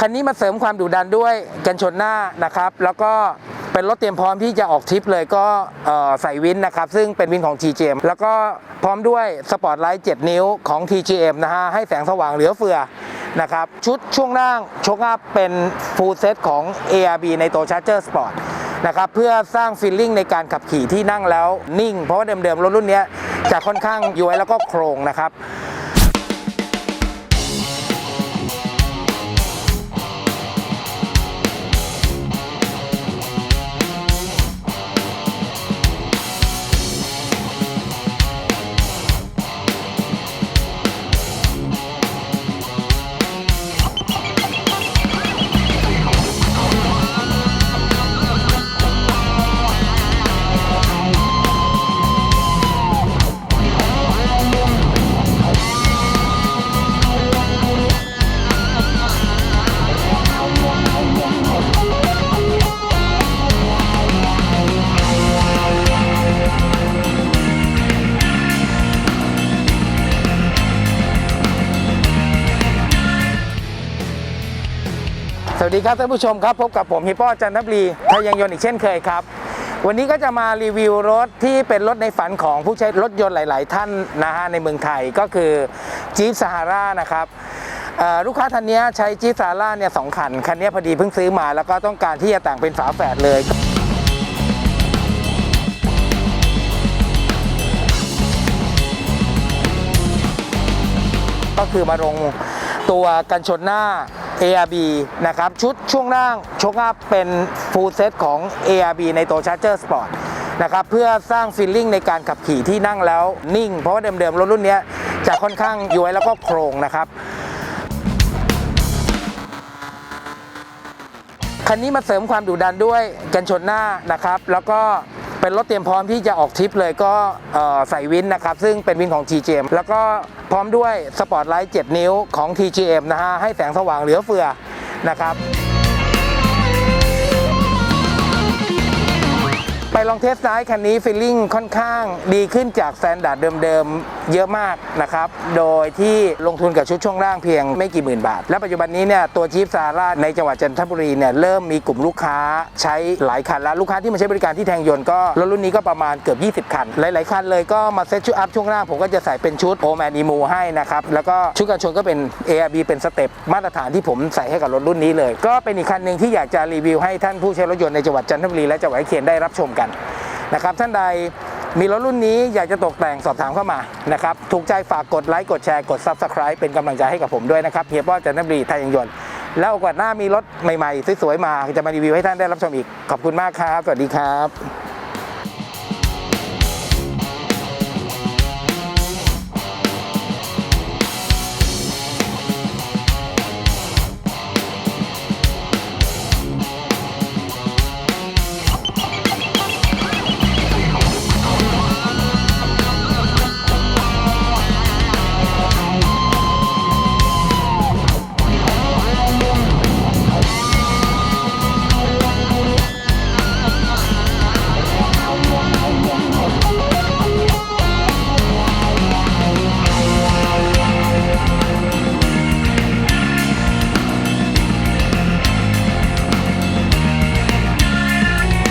คันนี้มาเสริมความดุดันด้วยกันชนหน้านะครับ แล้วก็เป็นรถเตรียมพร้อมที่จะออกทริปเลยก็ใส่วินนะครับ ซึ่งเป็นวินของ TGM แล้วก็พร้อมด้วยสปอตไลท์7นิ้วของ TGM นะฮะให้แสงสว่างเหลือเฟือนะครับ ชุดช่วงล่างโชคอัพเป็นฟูลเซตของ ARB ในตัว Charger Sport นะครับเพื่อสร้างฟีลลิ่งในการขับขี่ที่นั่งแล้วนิ่ง เพราะว่าเดิมๆรถรุ่นนี้จะค่อนข้างย้วยแล้วก็โครงนะครับ สวัสดีครับท่านผู้ชมครับ พบกับผมฮิปโปจันทบุรีทายังยนต์อีกเช่นเคยครับ วันนี้ก็จะมารีวิวรถที่เป็นรถในฝันของผู้ใช้รถยนต์หลาย ๆ ท่านนะฮะในเมืองไทยก็คือ Jeep Sahara นะครับลูกค้าท่านนี้ใช้ Jeep Sahara เนี่ยสองคัน คันนี้พอดีเพิ่งซื้อมาแล้วก็ต้องการที่จะแต่งเป็นฝาแฝดเลยก็คือมาลงตัวกันชนหน้า ARB นะครับชุดช่วงล่างชคอัพเป็นฟูลเซตของ ARB ในตัว Charger Sport นะครับเพื่อสร้างฟีลลิ่งในการขับขี่ที่นั่งแล้วนิ่ง เพราะว่าเดิมๆรถรุ่นนี้จะค่อนข้างย้วยแล้วก็โครงนะครับคันนี้มาเสริมความดุดันด้วยกันชนหน้านะครับ แล้วก็ เป็นรถเตรียมพร้อมที่จะออกทริปเลยก็ใส่วินนะครับ ซึ่งเป็นวินของ TGM แล้วก็พร้อมด้วยสปอร์ตไลท์ 7 นิ้วของ TGM นะฮะให้แสงสว่างเหลือเฟือนะครับ ไปลองเทสไดคันนี้ฟีลลิ่งค่อนข้างดีขึ้นจากแซนดาร์ดเดิมๆ เยอะมากนะครับ โดยที่ลงทุนกับชุดช่วงล่างเพียงไม่กี่หมื่นบาท และปัจจุบันนี้เนี่ยตัวจีฟซาร่าในจังหวัดจันทบุรีเนี่ยเริ่มมีกลุ่มลูกค้าใช้หลายคันแล้ว ลูกค้าที่มาใช้บริการที่แทงยนต์ก็รถรุ่นนี้ก็ประมาณเกือบ 20 คัน หลายๆคันเลยก็มาเซตชุดอัพช่วงล่างผมก็จะใส่เป็นชุดโอแมนอีมูให้นะครับแล้วก็ชุดกันชนก็เป็น ARB เป็นสเต็ปมาตรฐานที่ผมใส่ให้กับรถรุ่นนี้เลย ก็เป็นอีกคันหนึ่งที่อยากจะรีวิวให้ท่านผู้ใช้รถยนต์ในจังหวัดจันทบุรีและจังหวัดเคียงได้รับชมกันนะครับท่านใดมีรถรุ่นนี้อยากจะตกแต่งสอบถามเข้ามานะครับถูกใจฝากกดไลค์กดแชร์กด Subscribe เป็นกำลังใจให้กับผมด้วยนะครับเฮียป้อจันทบุรีไทยยังยนต์แล้วโอกาหน้ามีรถใหม่ๆ สวยๆ มา จะมารีวิวให้ท่านได้รับชมอีก ขอบคุณมากครับ สวัสดีครับ